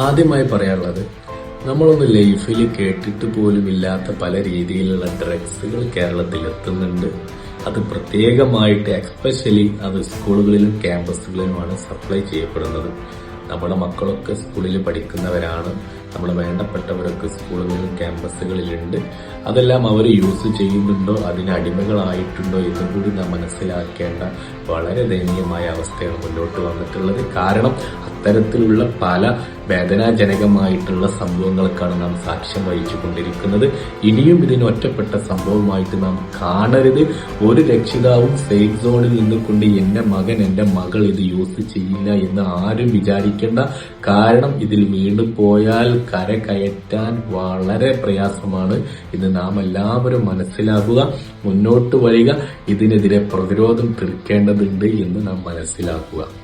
ആദ്യമായി പറയാനുള്ളത് നമ്മളൊന്ന് ലൈഫിൽ കേട്ടിട്ട് പോലും ഇല്ലാത്ത പല രീതിയിലുള്ള ഡ്രഗ്സുകൾ കേരളത്തിൽ എത്തുന്നുണ്ട് അത് പ്രത്യേകമായിട്ട് എക്സ്പെഷ്യലി അത് സ്കൂളുകളിലും ക്യാമ്പസുകളിലുമാണ് സപ്ലൈ ചെയ്യപ്പെടുന്നത്. നമ്മുടെ മക്കളൊക്കെ സ്കൂളിൽ പഠിക്കുന്നവരാണ്. നമ്മുടെ വേണ്ടപ്പെട്ടവരൊക്കെ സ്കൂളുകളിലും ക്യാമ്പസുകളിലുണ്ട്. അതെല്ലാം അവർ യൂസ് ചെയ്യുന്നുണ്ടോ? അതിന് അടിമകളായിട്ടുണ്ടോ? എന്നും കൂടി നാം മനസ്സിലാക്കേണ്ട വളരെ ദയനീയമായ അവസ്ഥയാണ് മുന്നോട്ട് വന്നിട്ടുള്ളത്. കാരണം അത്തരത്തിലുള്ള പല വേദനാജനകമായിട്ടുള്ള സംഭവങ്ങൾക്കാണ് നാം സാക്ഷ്യം വഹിച്ചു കൊണ്ടിരിക്കുന്നത് ഇനിയും ഇതിന് ഒറ്റപ്പെട്ട സംഭവമായിട്ട് നാം കാണരുത്. ഒരു രക്ഷിതാവും സേഫ് സോണിൽ നിന്നുകൊണ്ട് എന്റെ മകൻ എന്റെ മകൾ ഇത് യൂസ് ചെയ്യില്ല എന്ന് ആരും വിചാരിക്കേണ്ട കാരണം ഇതിൽ വീണ്ടും പോയാൽ കര കയറ്റാൻ വളരെ പ്രയാസമാണ്. ഇത് നാം എല്ലാവരും മനസ്സിലാക്കുക മുന്നോട്ട് വരിക. ഇതിനെതിരെ പ്രതിരോധം തീർക്കേണ്ടതുണ്ട് എന്ന് നാം മനസ്സിലാക്കുക.